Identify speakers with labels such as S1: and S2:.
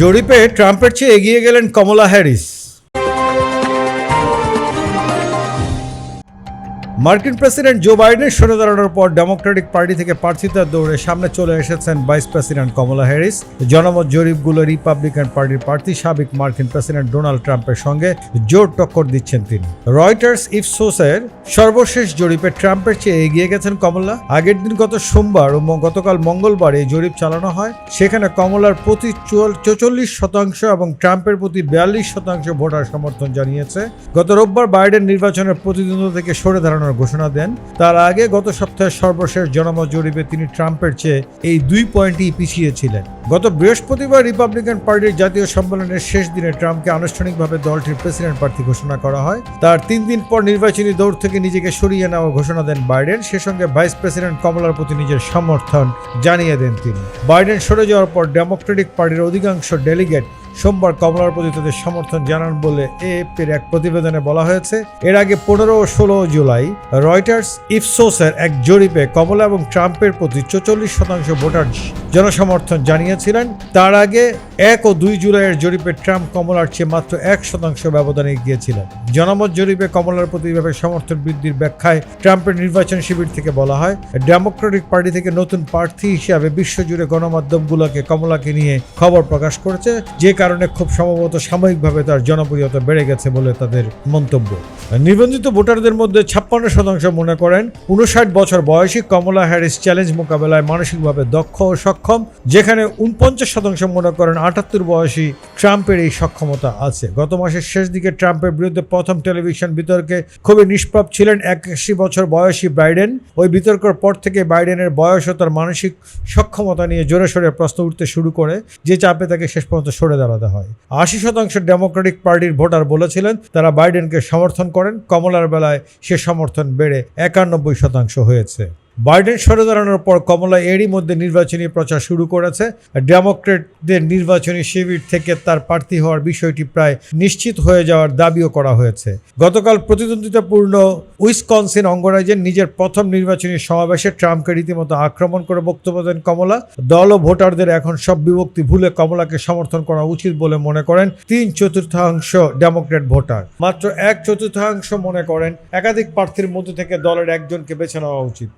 S1: জরিপে ট্রাম্পের চেয়ে এগিয়ে গেলেন কমলা হ্যারিস। মার্কিন প্রেসিডেন্ট জো বাইডেন সরে দাঁড়ানোর পর ডেমোক্রেটিক পার্টি থেকে প্রার্থিতার দৌড়ে সামনে চলে এসেছেন ভাইস প্রেসিডেন্ট কমলা হ্যারিস। জনমত জরিপগুলো রিপাবলিকান পার্টির প্রার্থী সাবেক মার্কিন প্রেসিডেন্ট ডোনাল্ড ট্রাম্পের সঙ্গে জোর টক্কর দিচ্ছেন তিনি। রয়টার্স ইফসোসের সর্বশেষ জরিপে ট্রাম্পের চেয়ে এগিয়ে গেছেন কমলা। আগের দিন গত সোমবার ও গতকাল মঙ্গলবার এই জরিপ চালানো হয়। সেখানে কমলার প্রতি চৌচল্লিশ শতাংশ এবং ট্রাম্পের প্রতি বিয়াল্লিশ শতাংশ ভোটার সমর্থন জানিয়েছে। গত রোববার বাইডেন নির্বাচনের প্রতিদ্বন্দ্ব থেকে সরে দাঁড়ানোর ঘোষণা দেন। তার আগে গত সপ্তাহের সর্বশেষ জনমত জরিপে তিনি ট্রাম্পের চেয়ে এই দুই পয়েন্টই পিছিয়ে ছিলেন। গত বৃহস্পতিবার রিপাবলিকান পার্টির জাতীয় সম্মেলনের শেষ দিনে ট্রাম্পকে আনুষ্ঠানিকভাবে দলটির প্রেসিডেন্ট প্রার্থী ঘোষণা করা হয়। তার তিন দিন পর নির্বাচনী দৌড় থেকে নিজেকে সরিয়ে নেওয়ার ঘোষণা দেন বাইডেন। সে সঙ্গে ভাইস প্রেসিডেন্ট কমলার প্রতি নিজের সমর্থন জানিয়ে দেন তিনি। বাইডেন সরে যাওয়ার পর ডেমোক্রেটিক পার্টির অধিকাংশ ডেলিগেট সোমবার কমলার প্রতি তাদের সমর্থন জানান বলে এএফপির এক প্রতিবেদনে বলা হয়েছে। এর আগে পনেরো ও ষোলো জুলাই রয়টার্স ইফসোসের এক জরিপে কমলা এবং ট্রাম্পের প্রতি চৌচল্লিশ শতাংশ ভোটার জনসমর্থন জানিয়েছিলেন। তার আগে এক ও দুই জুলাইয়ের জরিপে ট্রাম্প কমলার চেয়ে মাত্র এক শতাংশ ব্যবধানে গিয়েছিলেন জনমত জরিপে কমলার প্রতি এভাবে সমর্থন বৃদ্ধির ব্যাখ্যায় ট্রাম্পের নির্বাচন শিবির থেকে বলা হয়, ডেমোক্রেটিক পার্টি থেকে নতুন প্রার্থী হিসাবে বিশ্বজুড়ে গণমাধ্যমগুলোকে কমলাকে নিয়ে খবর প্রকাশ করেছে, যে কারণে খুব সম্ভবত সাময়িকভাবে তার জনপ্রিয়তা বেড়ে গেছে বলে তাদের মন্তব্য। নিবন্ধিত ভোটারদের মধ্যে ছাপ্পান্ন শতাংশ মনে করেন উনষাট বছর বয়সী কমলা হ্যারিস চ্যালেঞ্জ মোকাবেলায় মানসিকভাবে দক্ষ ও সক্ষম, যেখানে উনপঞ্চাশ শতাংশ মনে করেন আটাত্তর বয়সী ট্রাম্পের এই সক্ষমতা আছে। গত মাসের শেষ দিকে ট্রাম্পের বিরুদ্ধে প্রথম টেলিভিশন বিতর্কে খুবই নিষ্পাপ ছিলেন একাশি বছর বয়সী বাইডেন। ওই বিতর্কের পর থেকে বাইডেনের বয়স ও তার মানসিক সক্ষমতা নিয়ে জোরে সোরে প্রশ্ন উঠতে শুরু করে, যে চাপে তাকে শেষ পর্যন্ত সরে দাঁড়াতে হয়। আশি শতাংশ ডেমোক্রেটিক পার্টির ভোটার বলেছিলেন, তারা বাইডেনকে সমর্থন করেন। কমলার বেলায় সে সমর্থন বেড়ে একানব্বই শতাংশ হয়েছে। বাইডেন সরে দাঁড়ানোর পর কমলা এরই মধ্যে নির্বাচনী প্রচার শুরু করেছে। ডেমোক্রেটদের নির্বাচনী শিবির থেকে তার প্রার্থী হওয়ার বিষয়টি প্রায় নিশ্চিত হয়ে যাওয়ার দাবিও করা হয়েছে। গতকাল প্রতিদ্বন্দ্বিতাপূর্ণ উইসকনসিন অঙ্গরাজ্যের নিজের প্রথম নির্বাচনী সমাবেশে ট্রাম্পকে রীতিমতো আক্রমণ করে বক্তব্য দেন কমলা। দল ও ভোটারদের এখন সব বিভক্তি ভুলে কমলাকে সমর্থন করা উচিত বলে মনে করেন তিন চতুর্থাংশ ডেমোক্রেট ভোটার। মাত্র এক চতুর্থাংশ মনে করেন একাধিক প্রার্থীর মধ্যে থেকে দলের একজনকে বেছে নেওয়া উচিত।